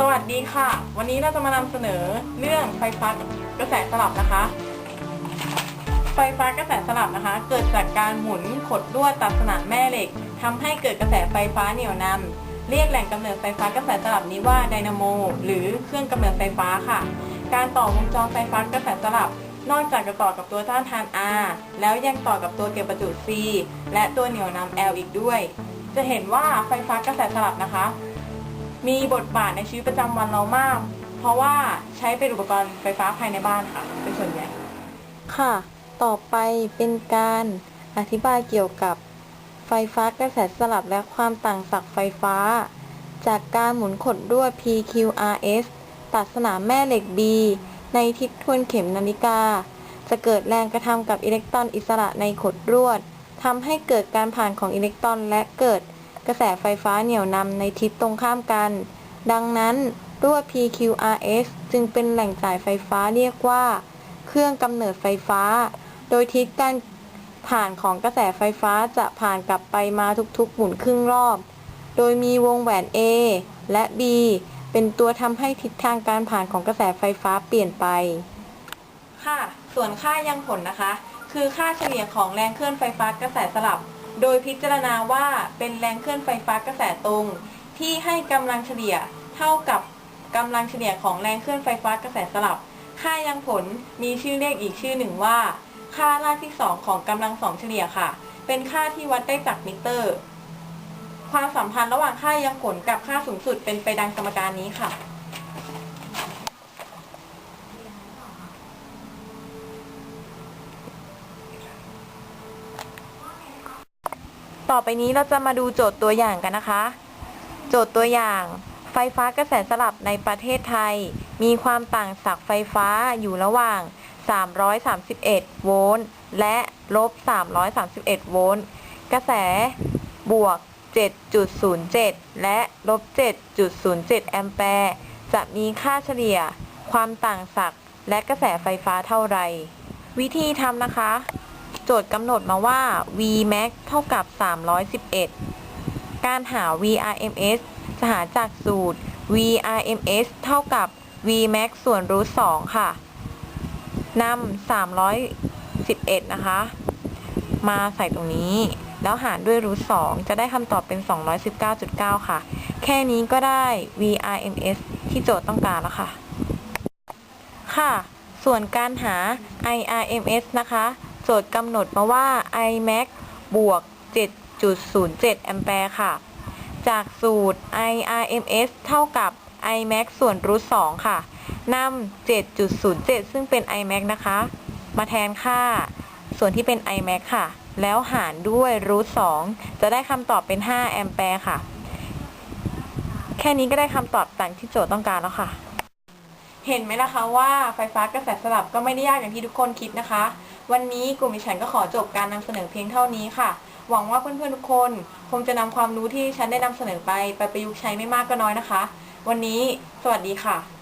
สวัสดีค่ะ วันนี้เราจะมานำเสนอเรื่องไฟฟ้ากระแสสลับนะคะ ไฟฟ้ากระแสสลับนะคะ เกิดจากการหมุนขดลวดตัดสนามแม่เหล็กทำให้เกิดกระแสไฟฟ้าเหนี่ยวนำเรียกแหล่งกำเนิดไฟฟ้ากระแสสลับนี้ว่าไดนาโม หรือเครื่องกำเนิดไฟฟ้าค่ะ การต่อวงจรไฟฟ้ากระแสสลับ นอกจากจะต่อกับตัวต้านทาน R แล้วยังต่อกับตัวเก็บประจุ C และตัวเหนี่ยวนำ L อีกด้วย จะเห็นว่าไฟฟ้ากระแสสลับนะคะ มีบทบาทในชีวิตประจำวันเรามาก เพราะว่าใช้เป็นอุปกรณ์ไฟฟ้าภายในบ้านค่ะ เป็นส่วนใหญ่ ค่ะ ต่อไปเป็นการอธิบายเกี่ยวกับไฟฟ้ากระแสสลับและความต่างศักย์ไฟฟ้า จากการหมุนขดลวด PQRS ตัดสนามแม่เหล็ก B ในทิศทวนเข็มนาฬิกา จะเกิดแรงกระทำกับอิเล็กตรอนอิสระในขดลวดทำให้เกิดการผ่านของอิเล็กตรอนและเกิด กระแสไฟฟ้าเหนี่ยวนำในทิศตรงข้ามกัน ดังนั้นลวด PQRS จึงเป็นแหล่งจ่ายไฟฟ้าเรียกว่า เครื่องกำเนิดไฟฟ้า โดยทิศการผ่านของกระแสไฟฟ้าจะผ่านกลับไปมาทุกๆ หมุนครึ่งรอบ โดยมีวงแหวน A และ B เป็นตัวทำให้ทิศทางการผ่านของกระแสไฟฟ้าเปลี่ยนไป ค่ะ ส่วนค่ายังผลนะคะ คือค่าเฉลี่ยของแรงเคลื่อนไฟฟ้ากระแสสลับ โดยพิจารณาว่าเป็นแรงเคลื่อนไฟฟ้ากระแสตรง ที่ให้กำลังเฉลี่ยเท่ากับกำลังเฉลี่ยของแรงเคลื่อนไฟฟ้ากระแสสลับ ค่ายังผลมีชื่อเรียกอีกชื่อหนึ่งว่า ค่ารากที่ 2 ของกำลังสองเฉลี่ยค่ะ เป็นค่าที่วัดได้จากมิเตอร์ ความสัมพันธ์ระหว่างค่ายังผลกับค่าสูงสุดเป็นไปดังสมการนี้ค่ะ ต่อไปนี้เราจะมาดูโจทย์ตัวอย่างกันนะคะ โจทย์ตัวอย่าง ไฟฟ้ากระแสสลับในประเทศไทย มีความต่างศักย์ไฟฟ้าอยู่ระหว่าง 331 โวลต์และลบ 331 โวลต์กระแสบวก 7.07 และลบ 7.07 แอมแปร์ จะมีค่าเฉลี่ย ความต่างศักย์และกระแสไฟฟ้าเท่าไร วิธีทำนะคะ โจทย์กำหนดมาว่า Vmax เท่ากับ 311 การหา Vrms จะหาจากสูตร Vrms เท่ากับ Vmax ส่วนรูท2ค่ะนำ311 นะคะ มาใส่ตรงนี้ แล้วหารด้วยรูท2จะได้คำตอบเป็น 219.9 ค่ะ แค่นี้ก็ได้ Vrms ที่โจทย์ต้องการแล้วค่ะ ค่ะ ส่วนการหา IRMS นะคะ โจทย์กำหนดมาว่า Imax บวก 7.07 แอมแปร์ค่ะ จากสูตร IRMS เท่ากับ Imax ส่วนรูท2ค่ะนำ7.07 ซึ่งเป็น Imax นะคะ มาแทนค่า ส่วนที่เป็น Imax ค่ะ แล้วหารด้วยรูท2จะได้คำตอบเป็น 5 แอมแปร์ค่ะ แค่นี้ก็ได้คำตอบตามที่โจทย์ต้องการแล้วค่ะ เห็นไหมล่ะคะว่าไฟฟ้ากระแสสลับก็ไม่ได้ยากอย่างที่ทุกคนคิดนะคะ วันนี้กลุ่มดิฉันก็ขอจบการนำเสนอเพียงเท่านี้ค่ะ หวังว่าเพื่อนๆทุกคนคงจะนำความรู้ที่ฉันได้นำเสนอไปไปประยุกต์ใช้ไม่มากก็น้อยนะคะ วันนี้สวัสดีค่ะ